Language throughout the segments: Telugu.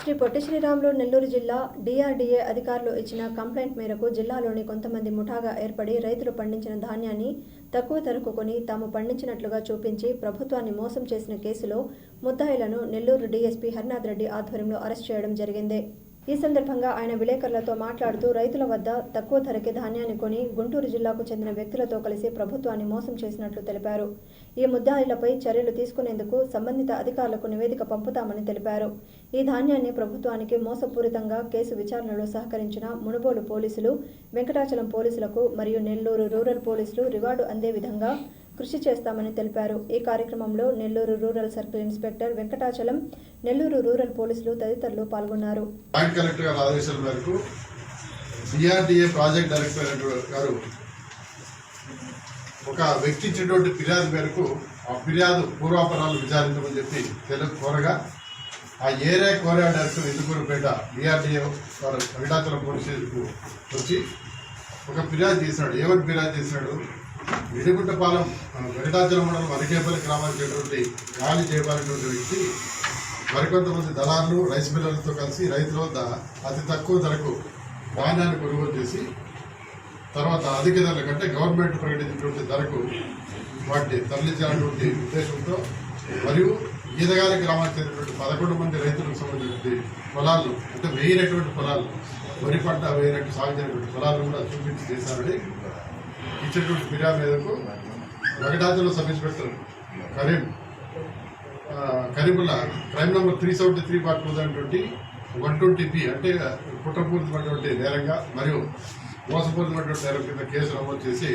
శ్రీ పొట్టి శ్రీరాములు నెల్లూరు జిల్లా డిఆర్డీఏ అధికారులు ఇచ్చిన కంప్లైంట్ మేరకు జిల్లాలోని కొంతమంది ముఠాగా ఏర్పడి రైతులు పండించిన ధాన్యాన్ని తక్కువ ధరకు కొని తాము పండించినట్లుగా చూపించి ప్రభుత్వాన్ని మోసం చేసిన కేసులో ముద్దాయిలను నెల్లూరు డీఎస్పీ హరినాథ్ రెడ్డి ఆధ్వర్యంలో అరెస్ట్ చేయడం జరిగింది. ఈ సందర్భంగా ఆయన విలేకరులతో మాట్లాడుతూ రైతుల వద్ద తక్కువ ధరకే ధాన్యాన్ని కొని గుంటూరు జిల్లాకు చెందిన వ్యక్తులతో కలిసి ప్రభుత్వాన్ని మోసం చేసినట్లు తెలిపారు. ఈ ముద్దాయిలపై చర్యలు తీసుకునేందుకు సంబంధిత అధికారులకు నివేదిక పంపుతామని తెలిపారు. ఈ ధాన్యాన్ని ప్రభుత్వానికి మోసపూరితంగా కేసు విచారణలో సహకరించిన మునుబోలు పోలీసులు వెంకటాచలం పోలీసులకు మరియు నెల్లూరు రూరల్ పోలీసులు రివార్డు అందే విధంగా కృషి చేస్తామని తెలిపారు. ఈ కార్యక్రమంలో Nellore rural circle inspector Venkatachalam Nellore rural పోలీసులు తదితరులు పాల్గొన్నారు. జాయింట్ కలెక్టర్ గారి ఆదేశాల మేరకు ప్రాజెక్ట్ డైరెక్టర్ గారు ఒక వ్యక్తి ఇచ్చినటువంటి ఫిర్యాదు మేరకు ఆ ఫిర్యాదు పూర్వాపరాలు విచారించమని చెప్పి తెలుగు కోరగా ఆ ఏరియా కోరియా డైరెక్టర్ ఇందుకూరుపేట డిఆర్డిఏ వారు వెంకటాచలం పోలీస్ వచ్చి ఒక ఫిర్యాదు చేసినాడు. ఏమని ఫిర్యాదు చేసినాడు? ఇడిగుంటపాలెం ఆ, వెంకటాచలం మండలం అరికేపల్లి గ్రామానికి చెందినటువంటి గాలి చేయబడినటువంటి వ్యక్తి మరికొంతమంది దళారులు రైస్ మిల్లర్లతో కలిసి రైతుల వద్ద అతి తక్కువ ధరకు ధాన్యాన్ని కొనుగోలు చేసి తర్వాత అధిక ధరల కంటే గవర్నమెంట్ ప్రకటించినటువంటి ధరకు వాటిని తరలించాలన్నటువంటి ఉద్దేశంతో మరియు ఈదగాలి గ్రామానికి చెందినటువంటి పదకొండు మంది రైతులకు సంబంధించినటువంటి పొలాలు అంటే వేయినటువంటి పొలాలు వరి పంట వేయినట్టు సాగు చేయనటువంటి పొలాలు కూడా చూపించి చేశారని ఇచ్చినటువంటి ఫిర్యాదు మేరకు Venkatachalam sub inspector Karim. Karimulla crime number three seventy three part two twenty one twenty B అంటే కుట్రపూరితమైనటువంటి నేరంగా మరియు మోసపూరితమైనటువంటి నేరం కింద కేసు నమోదు చేసి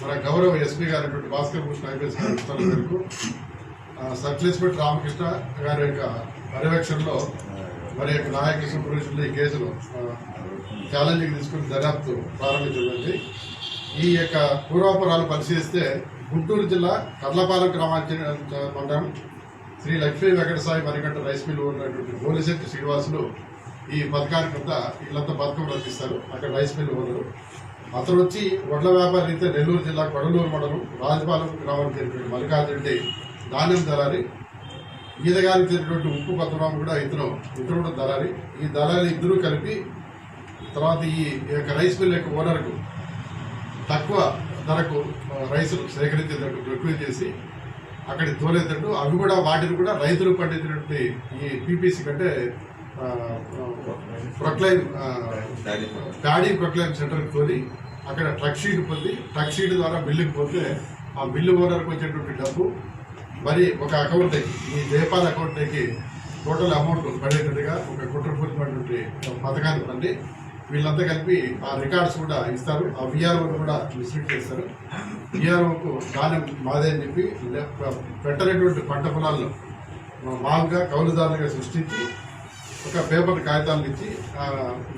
మన గౌరవ ఎస్పీ గారైనటువంటి భాస్కర్ భూషణ్ ఐపీఎస్ గారి ఉత్తర్వుల మేరకు ఇన్స్పెక్టర్ రామకృష్ణ గారి యొక్క పర్యవేక్షణలో మరి యొక్క నాయక సూపర్విజన్లో ఈ కేసును ఛాలెంజింగ్ తీసుకుని దర్యాప్తు ప్రారంభించబడింది. ఈ యొక్క పూర్వాపరాలు పరిశీలిస్తే గుంటూరు జిల్లా కర్లపాలెం గ్రామానికి మండలం శ్రీ లక్ష్మీ వెంకటసాయి మరిగంట రైస్ మిల్ ఉన్నటువంటి గోలిశెట్టి శ్రీనివాసులు ఈ పథకానికి కింద వీళ్ళంతా పథకం రచిస్తారు. అక్కడ రైస్ మిల్ ఓనరు. అతను వచ్చి వడ్ల వ్యాపారి అయితే నెల్లూరు జిల్లా కొడలూరు మండలం రాజపాలెం గ్రామానికి చెందిన మల్లికార్జున రెడ్డి దళారి. ఈదగానికి చెందినటువంటి ఉప్పు పద్మనాభం కూడా ఇతను ఇతను కూడా దళారి. ఈ దళారి ఇద్దరూ కలిపి తర్వాత ఈ యొక్క రైస్ మిల్ యొక్క ఓనర్కు తక్కువ ధరకు రైస్ రైసులు సేకరించేటట్టు రిక్వెస్ట్ చేసి అక్కడికి తోలేటట్టు అవి కూడా వాటిని కూడా రైతులు పండించినటువంటి ఈ పీపీసీ కంటే ప్రొక్లైమ్ ప్యాడీ ప్రొక్లైమ్ సెంటర్కి తోలి అక్కడ ట్రక్ షీట్ పొంది ట్రక్ షీట్ ద్వారా బిల్లుకి పోతే ఆ బిల్లు ఓనర్కి వచ్చేటువంటి డబ్బు మరి ఒక అకౌంట్ ఈ జయపాల్ అకౌంట్కి టోటల్ అమౌంట్ పడేటట్టుగా ఒక కుట్రపూరితమైనటువంటి పథకాన్ని పండి వీళ్ళంతా కలిపి ఆ రికార్డ్స్ కూడా ఇస్తారు. ఆ విఆర్ఓ కూడా విసిట్ చేస్తారు. విఆర్ఓకు ధాన్యం మాదే అని చెప్పి పెట్టనటువంటి పంట పొలాల్లో మామూలుగా కౌలుదారులుగా సృష్టించి ఒక పేపర్ కాగితాలను ఇచ్చి ఆ,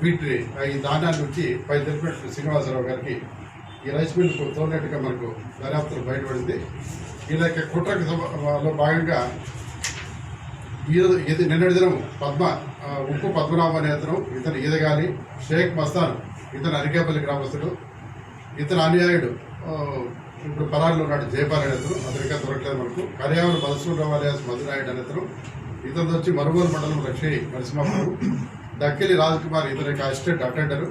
వీటి ఈ ధాన్యాన్ని ఇచ్చి పై తెలిపినట్టు శ్రీనివాసరావు గారికి ఈ రైస్ మిల్కు తోలినట్టుగా మనకు దర్యాప్తులు బయటపడింది. వీళ్ళ యొక్క కుట్ర సభలో భాగంగా ఈరోజు ఇది నిన్నటి దినం పద్మ ఉప్పు పద్మనాభ అనే అతను ఇతను ఈదగాలి షేక్ మస్తాన్ ఇతను అరికేపల్లి గ్రామస్తుడు ఇతను అనుయాయుడు ఇప్పుడు పరారులో ఉన్నాడు జయపాల్ అనే అతను దొరకలేదు మనకు. కర్యావరం మధుసూరరావు అలియాస్ మధునాయుడు అనే అతను ఇతను వచ్చి మరుగోలు మండలం లక్ష్మి నరసింహాపురం దక్కిలి రాజ్కుమార్ ఇతని యొక్క assistant attender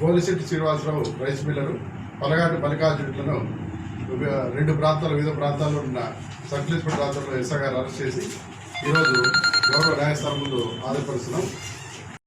Polisetti Srinivasarao rice miller Palagati మల్లికార్జునులను రెండు ప్రాంతాలు వివిధ ప్రాంతాల్లో ఉన్న సర్కిల్ ప్రాంతంలో ఎస్ఐ గారు అరెస్ట్ చేసి ఈరోజు గౌరవ న్యాయస్థానం ముందు ఆధారపరుస్తున్నాం